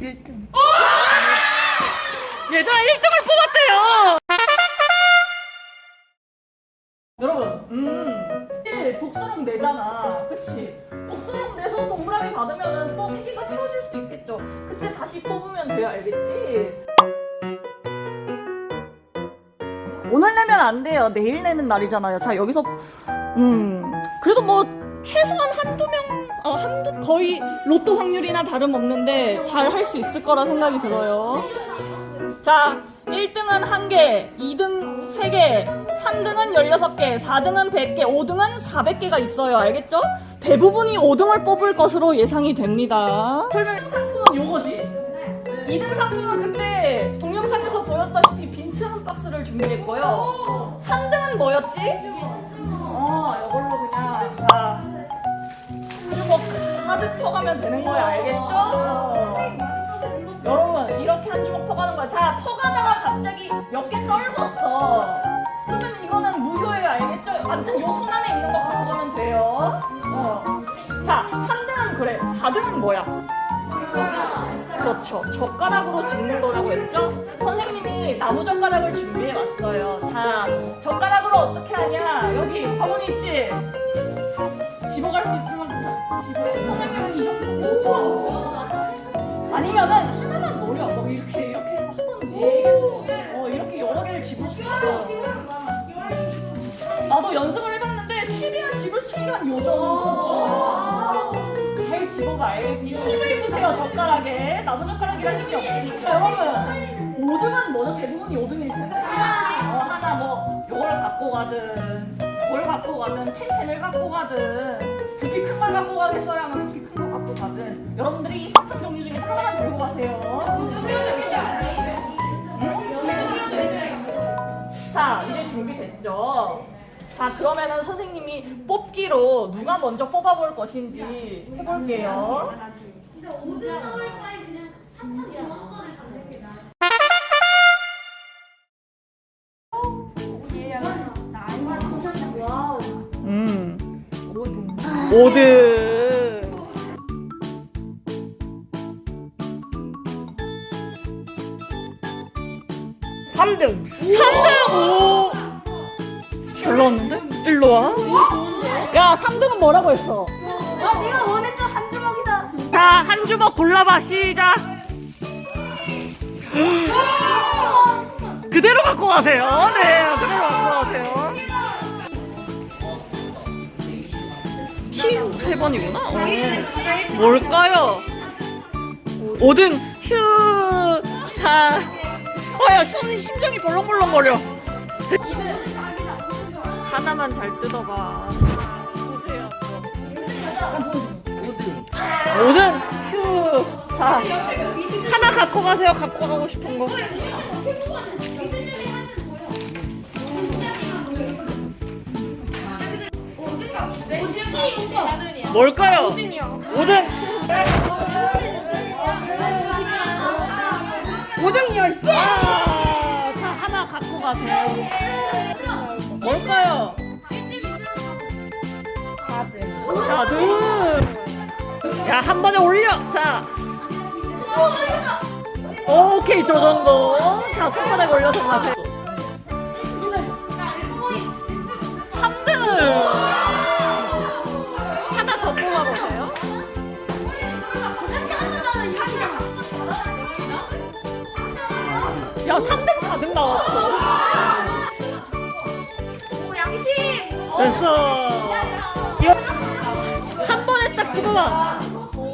1등. 얘들아 1등을 뽑았대요. 여러분, 음, 1 독수록 내잖아. 그치? 독수록 내서 동그라미 받으면 또 세 개가 채워질 수 있겠죠. 그때 다시 뽑으면 돼요. 알겠지? 오늘 내면 안 돼요. 내일 내는 날이잖아요. 자, 여기서, 음, 그래도 뭐, 최소한 한두 명, 어, 한두, 거의 로또 확률이나 다름없는데 잘 할 수 있을 거라 생각이 들어요. 자, 1등은 1개, 2등 3개, 3등은 16개, 4등은 100개, 5등은 400개가 있어요. 알겠죠? 대부분이 5등을 뽑을 것으로 예상이 됩니다. 설명 상품은 요거지. 2등 상품은 그때 동영상에서 보였다시피 빈츠 한 박스를 준비했고요. 3등은 뭐였지? 카드 펴가면 되는 거야. 알겠죠? 여러분 이렇게 한 주먹 퍼가는 거야. 자 퍼가다가 갑자기 몇 개 떨궜어. 그러면 이거는 무효예요. 알겠죠? 아무튼 요 손 안에 있는 거 갖고 가면 돼요. 어. 자 3등은 그래. 4등은 뭐야? 그렇죠. 젓가락으로 집는 거라고 했죠? 선생님이 나무 젓가락을 준비해 왔어요. 자, 젓가락으로 어떻게 하냐? 여기 바구니 있지? 집어갈 수만 아니면은 하나만 노려. 뭐 이렇게 이렇게 해서 하던지. 어 이렇게 여러 개를 집을 수 있어. 나도 연습을 해봤는데 최대한 집을 수 있는 한요 정도. 잘 집어가 알겠지? 힘을 주세요 젓가락에. 나도 젓가락이라 힘이 없으니까. 여러분 5등은 뭐죠? 대부분이 5등일 텐데. 어, 하나 뭐 요걸 갖고 가든 뭘 갖고 가든 텐텐을 갖고 가든 부피 큰걸 갖고 가겠어요 하면 부피 큰거 갖고 가든 여러분들이 이 상품 종류 중에 하나만 들고 가세요. 자, 이제 준비됐죠? 자, 그러면은 선생님이 뽑기로 누가 먼저 뽑아볼 것인지 해볼게요. 음. 5등. 3등. 3등! 오! 잘 나왔는데? 일로 와. 야, 3등은 뭐라고 했어? 아, 네가 원했던 한 주먹이다. 자, 한 주먹 골라봐. 시작. 그대로 갖고 가세요. 네, 그대로 갖고 가세요. 세 번이구나. 오. 뭘까요? 5등, 휴. 자. 어, 야, 손, 심장이 벌렁벌렁거려. 하나만 잘 뜯어봐. 자, 보세요. 5등, 휴. 자, 하나 갖고 가세요. 갖고 가고 싶은 거. 뭘까요? 5등. 5등이요. 아, 자, 하나 갖고 가세요. 뭘까요? 4등. 야, 한 번에 올려. 자. 오케이, 저 정도. 자, 손바닥 올려서 가세요. 됐어. 이거 한 번에 딱 집어봐.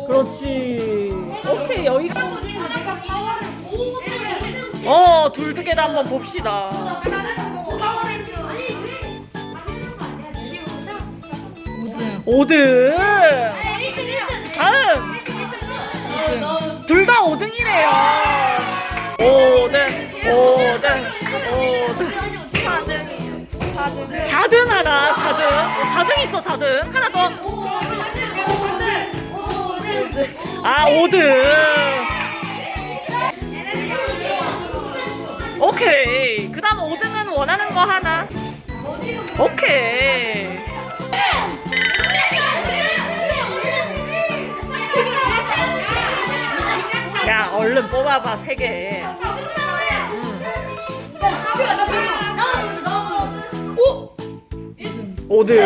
그렇지. 오케이, 여기. 어, 둘두 개다 한번 봅시다. 5등. 다음. 둘다 5등이네요. 5등, 5등, 4등 하나, 4등. 4등 있어, 4등. 하나 더. 아, 5등. 오케이. 그 다음 5등은 원하는 거 하나. 오케이. 야, 어, 얼른 뽑아봐 세 개. 오! 5등.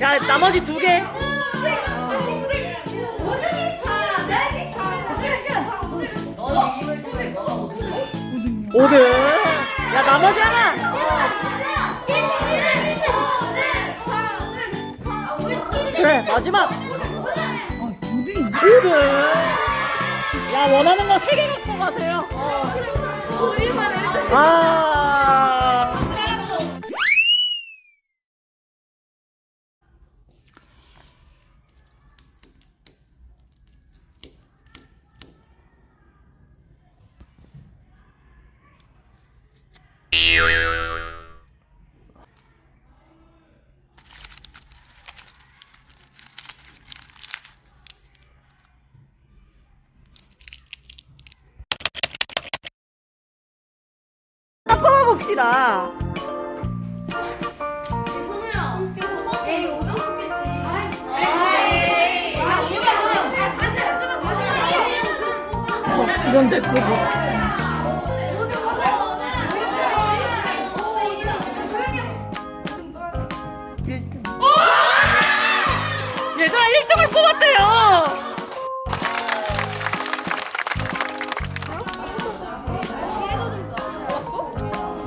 야 나머지 두 개. 5등. 야 나머지 하나. 그래 마지막. 5등. 야 원하는 거 세 개 갖고 가세요. 어. 아. 봅시다. 어, 이건 됐고. 얘들아 1등을 뽑았대요.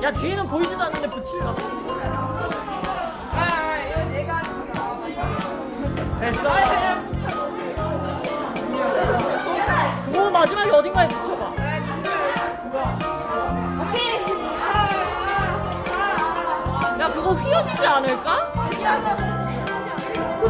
야 뒤에는 보이지도 않는데 붙일라. 됐어. 그거 마지막에 어딘가에 붙여봐. 야 그거 휘어지지 않을까?